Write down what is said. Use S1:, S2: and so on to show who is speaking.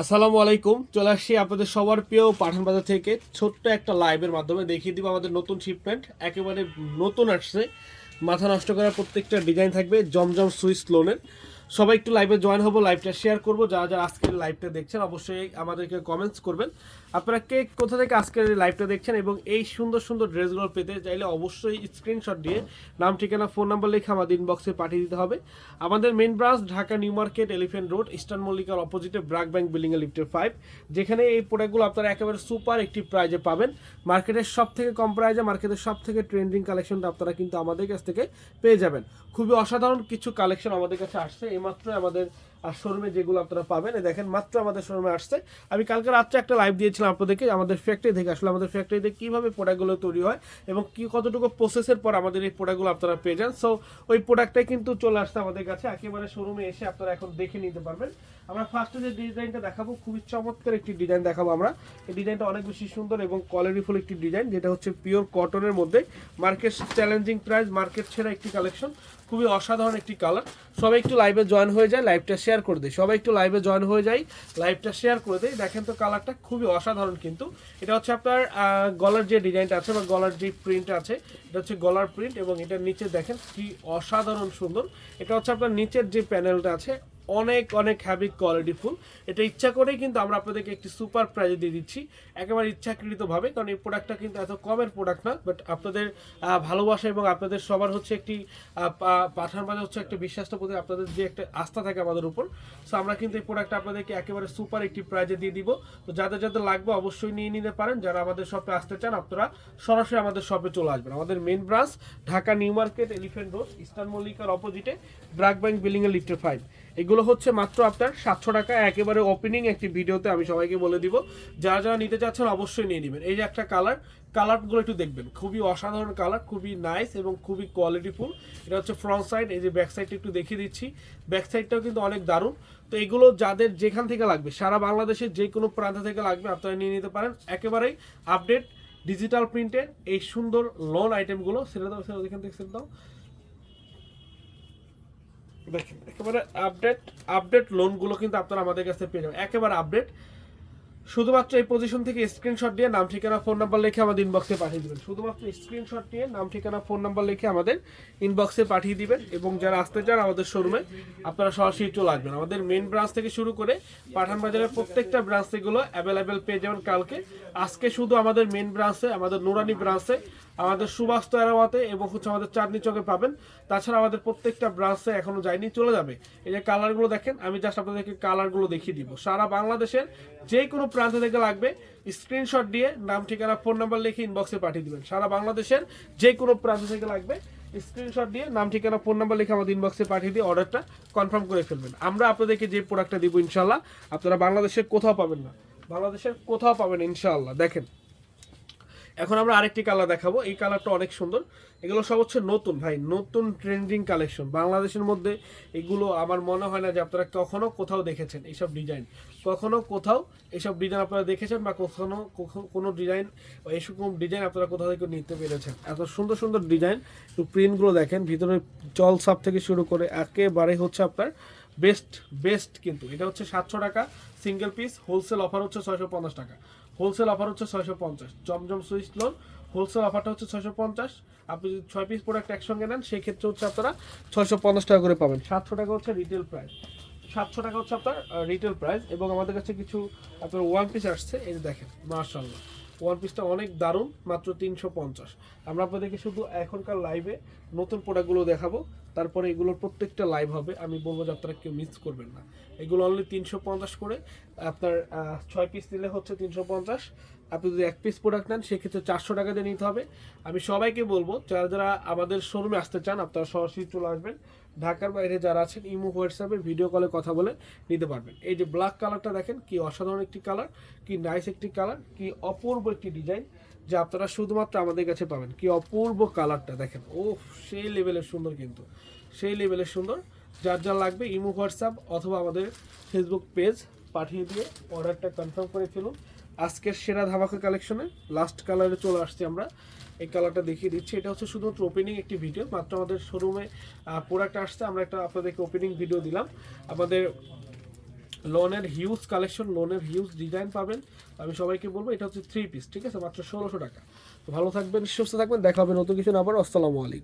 S1: আসসালামু আলাইকুম, চলে আসছি আপনাদের সবার প্রিয় পাঠান বাজার থেকে ছোট্ট একটা লাইভের মাধ্যমে দেখিয়ে দিব আমাদের নতুন শিপমেন্ট একেবারে নতুন আসছে, মাথা নষ্ট করার প্রত্যেকটা ডিজাইন থাকবে, জমজম সুইস লোনের সবাই একটু লাইভে জয়েন হব লাইভটা শেয়ার করব। যারা যারা আজকের লাইভটা দেখছেন, অবশ্যই আমাদেরকে কমেন্টস করবেন। আপনারা কে কোথা থেকে আজকের লাইভটা দেখছেন এবং এই সুন্দর সুন্দর ড্রেসগুলো পেতে চাইলে অবশ্যই স্ক্রিনশট দিয়ে নাম, ঠিকানা ফোন নাম্বার লিখে আমাদের ইনবক্সে পাঠিয়ে দিতে হবে। আমাদের main branch Dhaka new market elephant road eastern মল্লিকার অপোজিটে ব্রাক ব্যাংক বিল্ডিং লিফটের ফাইভ যেখানে এই প্রোডাক্টগুলো আপনারা একেবারে সুপার একটি প্রাইজে পাবেন। মার্কেটের সব থেকে কম প্রাইজে মার্কেটের সব থেকে ট্রেন্ডিং কালেকশনটা আপনারা কিন্তু আমাদের কাছ থেকে পেয়ে যাবেন। খুবই অসাধারণ কিছু কালেকশন আমাদের কাছে আসছে। এইমাত্র আমাদের আর শোরুমে যেগুলো আপনারা পাবেন। দেখেন, মাত্র আমাদের শোরুমে আসছে। আমি কালকে রাত্রে একটা লাইভ দিয়েছিলাম আপনাদেরকে, আমাদের ফ্যাক্টরি থেকে। আসলে আমাদের ফ্যাক্টরিতে কীভাবে প্রোডাক্টগুলো তৈরি হয় এবং কী, কতটুকু প্রসেসের পর আমাদের এই প্রোডাক্টগুলো আপনারা পেয়ে যান। সো ওই প্রোডাক্টটাই কিন্তু চলে আসছে আমাদের কাছে। একেবারে শোরুমে এসে আপনারা এখন দেখে নিতে পারবেন। আমরা ফার্স্টে যে ডিজাইনটা দেখাবো, খুবই চমৎকার একটি ডিজাইন দেখাবো আমরা। এই ডিজাইনটা অনেক বেশি সুন্দর এবং কোয়ালিটিফুল একটি ডিজাইন যেটা হচ্ছে পিওর কটনের মধ্যে মার্কেট চ্যালেঞ্জিং প্রাইস মার্কেট সেরা একটি কালেকশন খুবই অসাধারণ একটি কালার সবাই একটু লাইভে জয়েন হয়ে যায় লাইভটা শেয়ার করে দেয় সবাই একটু লাইভে জয়েন হয়ে যায় লাইভটা শেয়ার করে দেয় দেখেন তো কালারটা খুবই অসাধারণ কিন্তু। এটা হচ্ছে আপনার গলার যে ডিজাইনটা আছে বা গলার যে প্রিন্ট আছে, এটা হচ্ছে গলার প্রিন্ট এবং এটার নিচে দেখেন কি অসাধারণ সুন্দর। এটা হচ্ছে আপনার নিচের যে প্যানেলটা আছে অনেক অনেক হ্যাভি কোয়ালিটিফুল এটা ইচ্ছা করেই কিন্তু আমরা আপনাদেরকে একটি সুপার প্রাইজে দিয়ে দিচ্ছি। একেবারে ইচ্ছাকৃতভাবে কারণ এই প্রোডাক্টটা কিন্তু এত কমের প্রোডাক্ট না বাট আপনাদের ভালোবাসা এবং আপনাদের সবার হচ্ছে একটি আহ, পা- পাঠান বাজার হচ্ছে একটা বিশ্বাসটা প্রতি আপনাদের যে একটা আস্থা থাকে আমাদের উপর। সো আমরা কিন্তু এই প্রোডাক্টটা আপনাদেরকে একেবারে সুপার একটি প্রাইজে দিয়ে দিব। তো যাদের যাদের লাগবে অবশ্যই নিয়ে নিতে পারেন। যারা আমাদের শপে আসতে চান আপনারা সরাসরি আমাদের শপে চলে আসবেন। আমাদের main branch Dhaka new market elephant road eastern মল্লিকার অপোজিটে ব্র্যাক ব্যাংক বিল্ডিং এর লিফটের ফাইভ এগুলো হচ্ছে মাত্র আপনার সাতশো টাকা। একেবারে ওপেনিং একটি ভিডিওতে আমি সবাইকে বলে দিব। যারা যারা নিতে চাচ্ছেন অবশ্যই নিয়ে নেবেন। এই যে একটা কালার কালারগুলো একটু দেখবেন। খুবই অসাধারণ কালার খুবই নাইস এবং খুবই কোয়ালিটিফুল এটা হচ্ছে ফ্রন্ট সাইড এই যে ব্যাক সাইডটা একটু দেখিয়ে দিচ্ছি। ব্যাক সাইডটাও কিন্তু অনেক দারুণ। তো এগুলো যাদের যেখান থেকে লাগবে, সারা বাংলাদেশের যে কোনো প্রান্ত থেকে লাগবে, আপনারা নিয়ে নিতে পারেন। একেবারেই আপডেট ডিজিটাল প্রিন্টের এই সুন্দর লোন আইটেমগুলো সেটা দাও সেটা এখান থেকে সেটা দাও। দেখেন, একেবারে আপডেট আপডেট লোনগুলো কিন্তু আপনারা আমাদের কাছে পেয়ে যাবেন। একেবারে আপডেট শুধুমাত্র এই পজিশন থেকে স্ক্রিনশট দিয়ে নাম, ঠিকানা ফোন নাম্বার লিখে আমাদের ইনবক্সে পাঠিয়ে দিবেন। শুধুমাত্র স্ক্রিনশট দিয়ে নাম, ঠিকানা ফোন নাম্বার লিখে আমাদের ইনবক্সে পাঠিয়ে দিবেন এবং যারা আসতে চান আমাদের শোরুমে আপনারা সরাসরি চলে আসবেন। আমাদের মেন ব্রাঞ্চ থেকে শুরু করে পাঠান বাজারের প্রত্যেকটা ব্রাঞ্চ থেকেগুলো অ্যাভেলেবেল পেয়ে যাবেন কালকে। আজকে শুধু আমাদের মেন ব্রাঞ্চে আমাদের নুরানি ব্রাঞ্চে আমাদের সুভাষ তেরাওয়াতে এবং হচ্ছে আমাদের চাঁদনি চকে পাবেন। তাছাড়া আমাদের প্রত্যেকটা ব্রাঞ্চে এখনও যায়নি, চলে যাবে। এই যে কালারগুলো দেখেন, আমি জাস্ট আপনাদেরকে কালারগুলো দেখিয়ে দিব। সারা বাংলাদেশের যে কোনো প্রান্ত থেকে লাগবে স্ক্রিনশট দিয়ে নাম, ঠিকানা ফোন নাম্বার লিখে ইনবক্সে পাঠিয়ে দিবেন। সারা বাংলাদেশের যে কোনো প্রান্ত থেকে লাগবে স্ক্রিনশট দিয়ে নাম, ঠিকানা ফোন নাম্বার লিখে আমাদের ইনবক্সে পাঠিয়ে দিয়ে অর্ডারটা কনফার্ম করে ফেলবেন। আমরা আপনাদেরকে যে প্রোডাক্টটা দিব ইনশাল্লাহ আপনারা বাংলাদেশের কোথাও পাবেন না। বাংলাদেশের কোথাও পাবেন ইনশাআল্লাহ। দেখেন এখন আমরা আরেকটি কালার দেখাবো। এই কালারটা অনেক সুন্দর। এগুলো সব হচ্ছে নতুন, ভাই। নতুন ট্রেন্ডিং কালেকশন বাংলাদেশের মধ্যে এগুলো আমার মনে হয় না যে আপনারা কখনো কোথাও দেখেছেন এইসব ডিজাইন কখনো কোথাও এইসব ডিজাইন আপনারা দেখেছেন বা কখনো কোনো ডিজাইন এইসব ডিজাইন আপনারা কোথাও থেকে নিতে পেরেছেন। এত সুন্দর সুন্দর ডিজাইন একটু প্রিন্টগুলো দেখেন। ভিতরে জল সাপ থেকে শুরু করে একেবারে হচ্ছে আপনার বেস্ট বেস্ট কিন্তু। এটা হচ্ছে সাতশো টাকা সিঙ্গেল পিস হোলসেল অফার হচ্ছে ছয়শো পঞ্চাশ টাকা। হোলসেল অফার হচ্ছে ছয়শো পঞ্চাশ। জমজম সুইচ লোন, হোলসেল অফারটা হচ্ছে ছয়শো পঞ্চাশ। আপনি যদি ছয় পিস প্রোডাক্ট একসঙ্গে নেন সেই ক্ষেত্রে হচ্ছে আপনারা ছয়শো পঞ্চাশ টাকা করে পাবেন। সাতশো টাকা হচ্ছে রিটেল প্রাইস সাতশো টাকা হচ্ছে আপনার রিটেল প্রাইস এবং আমাদের কাছে কিছু আপনার ওয়ান পিস আসছে, এই দেখেন মার্শাল্লাহ ওয়ান পিসটা অনেক দারুণ, মাত্র তিনশো পঞ্চাশ। আমরা আপনাদেরকে শুধু এখনকার লাইভে নতুন প্রোডাক্টগুলো দেখাবো, তারপরে এগুলোর প্রত্যেকটা লাইভ হবে, আমি বলব যে আপনারা কেউ মিস করবেন না। এগুলো অনলি তিনশো পঞ্চাশ করে, আপনার ছয় পিস নিলে হচ্ছে তিনশো পঞ্চাশ। আপনি যদি এক পিস প্রোডাক্ট নেন, সেক্ষেত্রে চারশো টাকা দিয়ে নিতে হবে। আমি সবাইকে বলব, যারা যারা আমাদের শোরুমে আসতে চান, আপনারা সরাসরি চলে আসবেন। ঢাকার বাইরে যারা আছেন, ইমো, হোয়াটসঅ্যাপে ভিডিও কলে কথা বলে নিতে পারবেন। এই যে ব্ল্যাক কালারটা দেখেন, কি অসাধারণ একটি কালার কি নাইস একটি কালার কি অপূর্ব একটি ডিজাইন যা আপনারা শুধুমাত্র আমাদের কাছে পাবেন। কি অপূর্ব কালারটা দেখেন। ও সেই লেভেলের সুন্দর কিন্তু। সেই লেভেলের সুন্দর। যার যা লাগবে, ইমো, হোয়াটসঅ্যাপ অথবা আমাদের ফেসবুক পেজ পাঠিয়ে দিয়ে অর্ডারটা কনফার্ম করে ফেলুন। আজকের সেরা ধামাকা কালেকশনে লাস্ট কালারে চলে আসছি আমরা। এই কালারটা দেখিয়ে দিচ্ছি। এটা হচ্ছে শুধুমাত্র ওপেনিং একটি ভিডিও মাত্র আমাদের শোরুমে প্রোডাক্ট আসছে। আমরা একটা আপনাদেরকে ওপেনিং ভিডিও দিলাম। আমাদের লোনের হিউজ কালেকশন লোনের হিউজ ডিজাইন পাবেন। আমি সবাইকে বলব, এটা হচ্ছে থ্রি পিস ঠিক আছে? মাত্র ষোলোশো টাকা। তো ভালো থাকবেন, সুস্থ থাকবেন। দেখা হবে নতুন কিছু না আবার আসসালামু আলাইকুম।